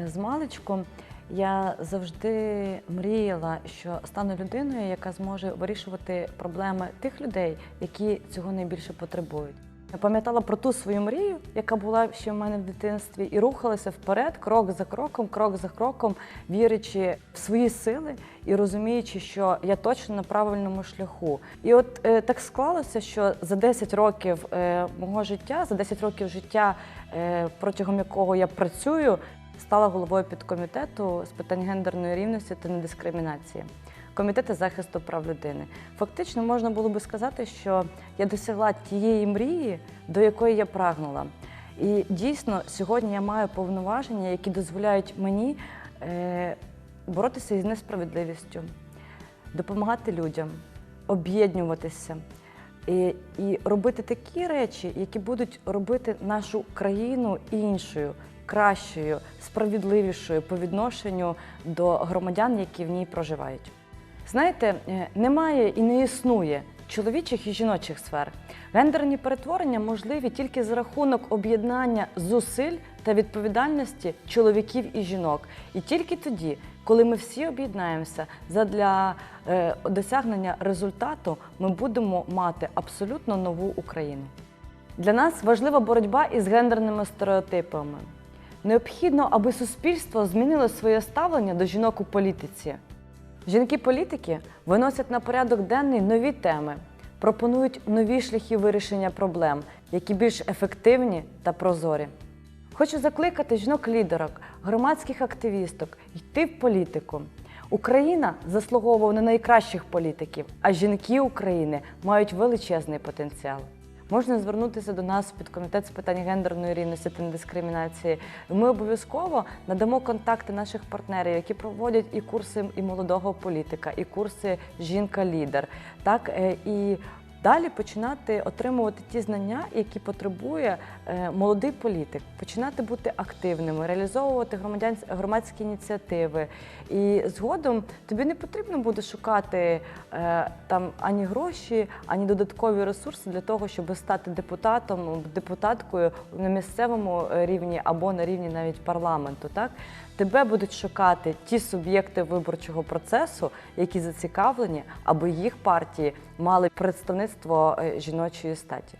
Е, З маличком я завжди мріяла, що стану людиною, яка зможе вирішувати проблеми тих людей, які цього найбільше потребують. Я пам'ятала про ту свою мрію, яка була ще в мене в дитинстві, і рухалася вперед, крок за кроком, крок за кроком, вірячи в свої сили і розуміючи, що я точно на правильному шляху. І от е, так склалося, що за 10 років е, мого життя, за 10 років життя, е, протягом якого я працюю, стала головою підкомітету з питань гендерної рівності та недискримінації. Комітету захисту прав людини. Фактично можна було би сказати, що я досягла тієї мрії, до якої я прагнула. І дійсно сьогодні я маю повноваження, які дозволяють мені е, боротися із несправедливістю, допомагати людям, об'єднуватися і, і робити такі речі, які будуть робити нашу країну іншою, кращою, справедливішою по відношенню до громадян, які в ній проживають. Знаєте, е, немає і не існує чоловічих і жіночих сфер. Гендерні перетворення можливі тільки за рахунок об'єднання зусиль та відповідальності чоловіків і жінок. І тільки тоді, коли ми всі об'єднаємося задля е, досягнення результату, ми будемо мати абсолютно нову Україну. Для нас важлива боротьба із гендерними стереотипами. Необхідно, аби суспільство змінило своє ставлення до жінок у політиці. Жінки-політики виносять на порядок денний нові теми, пропонують нові шляхи вирішення проблем, які більш ефективні та прозорі. Хочу закликати жінок-лідерок, громадських активісток йти в політику. Україна заслуговує на найкращих політиків, а жінки України мають величезний потенціал. Можна звернутися до нас під комітет з питань гендерної рівності та недискримінації. Ми обов'язково надамо контакти наших партнерів, які проводять і курси і молодого політика, і курси жінка-лідер. Так е, і далі починати отримувати ті знання, які потребує е, молодий політик, починати бути активними, реалізовувати громадські ініціативи. І згодом тобі не потрібно буде шукати е, там ані гроші, ані додаткові ресурси для того, щоб стати депутатом, депутаткою на місцевому е, рівні або на рівні навіть парламенту. Так тебе будуть шукати ті суб'єкти виборчого процесу, які зацікавлені, аби їх партії мали представництво е, жіночої статі.